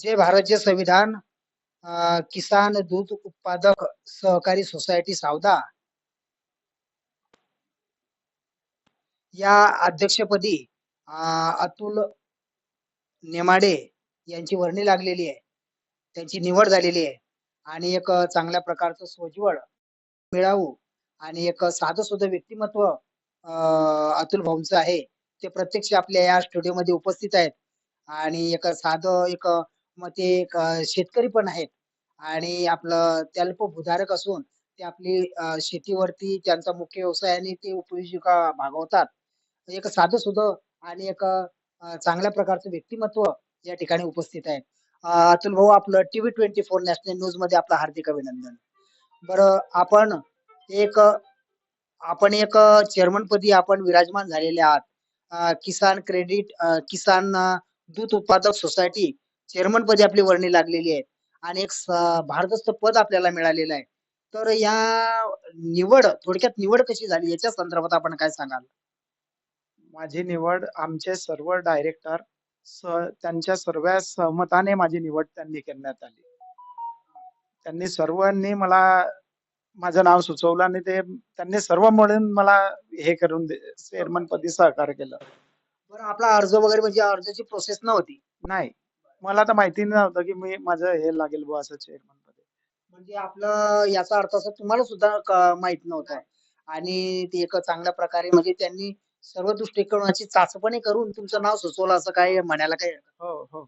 जे भारतचे संविधान किसान दूध उत्पादक सहकारी सोसायटी सावदा या अध्यक्षपदी अतुल नेमाडे यांची वर्णी लागलेली आहे. त्यांची निवड झालेली आहे आणि एक चांगल्या प्रकारचं सोजवळ मिळावू आणि एक साधं सुद्धा व्यक्तिमत्व अतुल भाऊंचं आहे. ते प्रत्यक्ष आपल्या या स्टुडिओमध्ये उपस्थित आहेत आणि एक साधं एक मग ते एक शेतकरी पण आहेत आणि आपलं ते अल्पभूधारक असून ते आपली शेतीवरती त्यांचा मुख्य व्यवसाय आणि ते उपयोजिका भागवतात. म्हणजे एक साधं-सुधं आणि एक चांगल्या प्रकारचं व्यक्तिमत्व या ठिकाणी उपस्थित आहे. अतुल भाऊ आपलं टीव्ही 24 नॅशनल न्यूजमध्ये आपलं हार्दिक अभिनंदन. बरं आपण एक आपण एक चेअरमनपदी आपण विराजमान झालेले आहात. किसान क्रेडिट किसान दूध उत्पादक सोसायटी चेअरमनपदी आपली वर्णी लागलेली आहे आणि एक भारदस्त पद आपल्याला मिळालेलं आहे. तर या निवड थोडक्यात निवड कशी झाली याच्या संदर्भात आपण काय सांगाल? माझी निवड आमचे सर्व डायरेक्टर त्यांच्या सर्व सहमताने माझी निवड त्यांनी करण्यात आली. त्यांनी सर्वांनी मला माझं नाव सुचवलं आणि ते त्यांनी सर्व मिळून मला हे करून दे चेअरमनपदी सहकार्य केलं. बरं आपला अर्ज वगैरे म्हणजे अर्जाची प्रोसेस नव्हती. नाही. मला तर माहिती नव्हतं, की मी माझं हे लागेल बुवा असं चेअरमनपदी. म्हणजे आपलं याचा अर्थ असा तुम्हाला सुद्धा क माहीत नव्हतं आणि ते एक चांगल्या प्रकारे म्हणजे त्यांनी सर्व दृष्टिकोनाची चाचपणी करून तुमचं नाव सुचवलं असं काही म्हणायला हरकत हो, हो.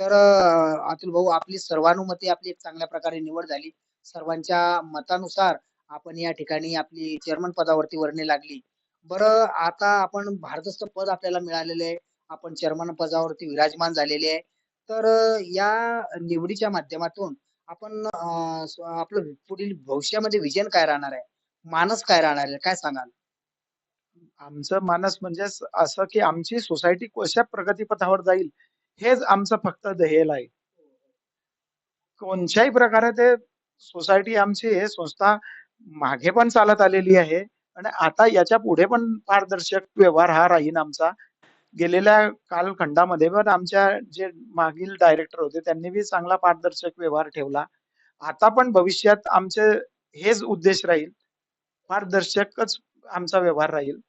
तर अ, अतुल भाऊ आपली सर्वानुमते आपली एक चांगल्या प्रकारे निवड झाली. सर्वांच्या मतानुसार आपण या ठिकाणी आपली चेअरमन पदावरती वर्णी लागली. बरं आता आपण भारदस्त पद आपल्याला मिळालेलं आहे. आपण चेअरमन पदावरती विराजमान झालेले आहे. तर या निवडीच्या माध्यमातून आपण आपलं पुढील भविष्यामध्ये विजन काय राहणार आहे? मानस काय राहणार आहे? काय सांगाल? आमचं मानस म्हणजे असं, की आमची सोसायटी कशा प्रगतीपथावर जाईल, हेच आमचं फक्त ध्येय आहे. कोणत्याही प्रकारे ते सोसायटी आमची हे संस्था मागे पण चालत आलेली आहे आणि आता याच्यापुढे पण पारदर्शक व्यवहार हा राहील आमचा. गेलेल्या कालखंडामध्ये पण आमच्या जे मागील डायरेक्टर होते त्यांनी बी चांगला पारदर्शक व्यवहार ठेवला. आता पण भविष्यात आमचे हेच उद्देश राहील. पारदर्शकच आमचा व्यवहार राहील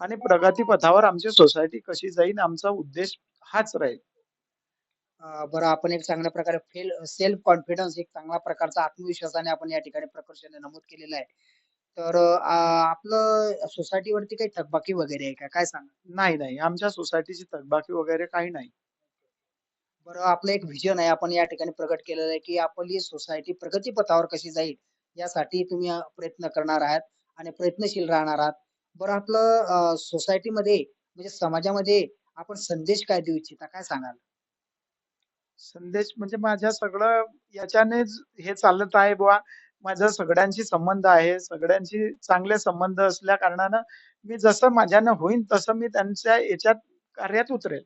आणि प्रगतीपथावर आमची सोसायटी कशी जाईल आमचा उद्देश हाच राहील. अ, बरं आपण एक चांगल्या प्रकारे फेल सेल्फ कॉन्फिडन्स एक चांगल्या प्रकारचा आत्मविश्वासाने आपण या ठिकाणी प्रकर्षाने नमूद केलेलं आहे. तर अ, आपलं सोसायटीवरती काही थकबाकी वगैरे आहे का? काय सांगा नाही, नाही. आमच्या सोसायटीची थकबाकी वगैरे काही नाही. बरं आपलं एक व्हिजन आहे आपण या ठिकाणी प्रकट केलेलं आहे, की आपली सोसायटी प्रगतीपथावर कशी जाईल यासाठी तुम्ही अ, प्रयत्न करणार आहात आणि प्रयत्नशील राहणार आहात. बरं आपलं अ, सोसायटीमध्ये म्हणजे समाजामध्ये आपण संदेश काय देऊ इच्छिता? काय सांगाल? संदेश म्हणजे माझ्या सगळं याच्यानेच हे चालत आहे बुवा. माझं सगळ्यांशी संबंध आहे. सगळ्यांशी चांगले संबंध असल्या कारणानं मी जसं माझ्यानं होईन तसं मी त्यांच्या याच्यात कार्यात उतरेल.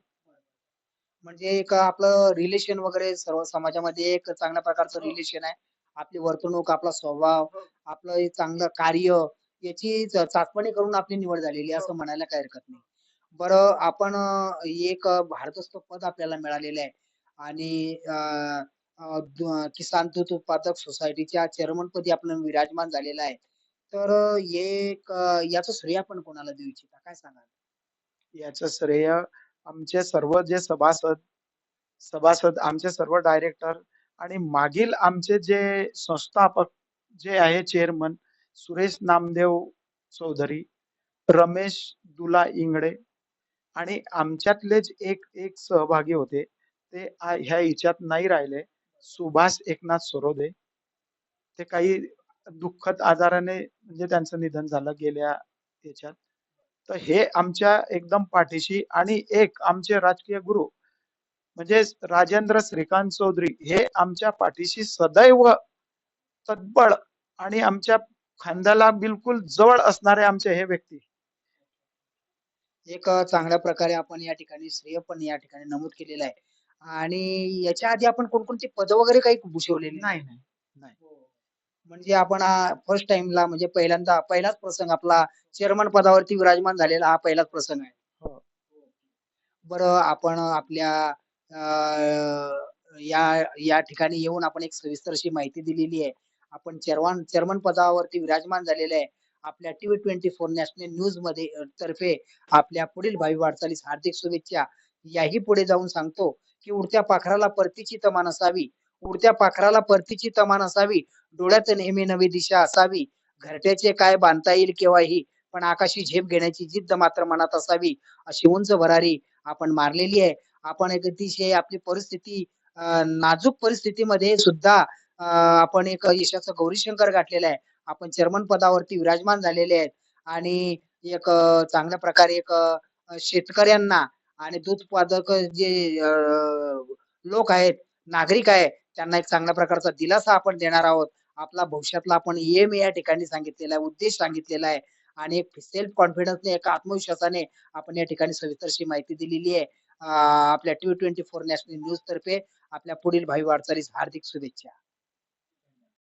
म्हणजे एक आपलं रिलेशन वगैरे सर्व समाजामध्ये एक चांगल्या प्रकारचं हो. रिलेशन आहे. आपली वर्तणूक, आपला स्वभाव, आपलं हे चांगलं कार्य याची चाचपणी करून आपली निवड झालेली आहे, असं म्हणायला काही हरकत नाही. बरं आपण एक अ, भारदस्त पद आपल्याला मिळालेलं आहे आणि किसान दूध उत्पादक सोसायटीच्या चेअरमनपदी आपण विराजमान झालेला आहे. तर हे एक याचं श्रेय आपण कोणाला देऊ इच्छिता? काय सांगाल? याचं श्रेय आमचे सर्व जे सभासद सभासद, आमचे सर्व डायरेक्टर आणि मागील आमचे जे संस्थापक जे आहे चेअरमन सुरेश नामदेव चौधरी, रमेश दुला इंगडे आणि आमच्यातलेच एक एक सहभागी होते. ते ह्या हिच्यात नाही राहिले. सुभाष एकनाथ सरोदे. ते काही दुःखद आजाराने म्हणजे त्यांचं निधन झालं गेल्या याच्यात तर हे आमच्या एकदम पाठीशी आणि एक आमचे राजकीय गुरु म्हणजे राजेंद्र श्रीकांत चौधरी हे आमच्या पाठीशी सदैव तत्बळ आणि आमच्या खांद्याला बिलकुल जवळ असणारे आमचे हे व्यक्ती. एक चांगल्या प्रकारे आपण या ठिकाणी श्रेय पण या ठिकाणी नमूद केलेलं आहे. आणि याच्या आधी आपण कोणकोणती पदं वगैरे काही भूषवलेली नाही, नाही. नाही. म्हणजे आपण हा फर्स्ट टाईमला म्हणजे पहिल्यांदा पहिलाच प्रसंग आपला चेअरमन पदावरती विराजमान झालेला हा पहिलाच प्रसंग आहे. हो. बरं आपण आपल्या अ, या या ठिकाणी येऊन आपण एक सविस्तर अशी माहिती दिलेली आहे. आपण चेअरमन चेअरमन पदावरती विराजमान झालेले आहे. आपल्या टीव्ही 24 नॅशनल न्यूजमध्ये अ, तर्फे आपल्या पुढील भावी वाटचालीस हार्दिक शुभेच्छा. याही पुढे जाऊन सांगतो, की उडत्या पाखराला परतीची तमा नसावी. उडत्या पाखराला परतीची तमा नसावी. डोळ्यात नेहमी नवी दिशा असावी. घरट्याचे काय बांधता येईल केव्हाही, पण आकाशी झेप घेण्याची जिद्द मात्र मनात असावी. अशी उंच भरारी आपण मारलेली आहे. आपण एक अतिशय आपली परिस्थिती नाजूक परिस्थितीमध्ये सुद्धा आपण एक यशाचं गौरीशंकर गाठलेलं आहे. आपण चेअरमन पदावरती विराजमान झालेले आहेत आणि एक चांगल्या प्रकारे एक शेतकऱ्यांना आणि दूध उत्पादक जे लोक आहेत, नागरिक आहे त्यांना एक चांगल्या प्रकारचा दिलासा आपण देणार आहोत. आपला भविष्यातला आपण एम या ठिकाणी सांगितलेला आहे, उद्देश सांगितलेला आहे आणि एक सेल्फ कॉन्फिडन्सने एका आत्मविश्वासाने आपण या ठिकाणी सविस्तरशी माहिती दिलेली आहे. आपल्या T twenty four national news तर्फे आपल्या पुढील भावी वाटचालीस हार्दिक शुभेच्छा.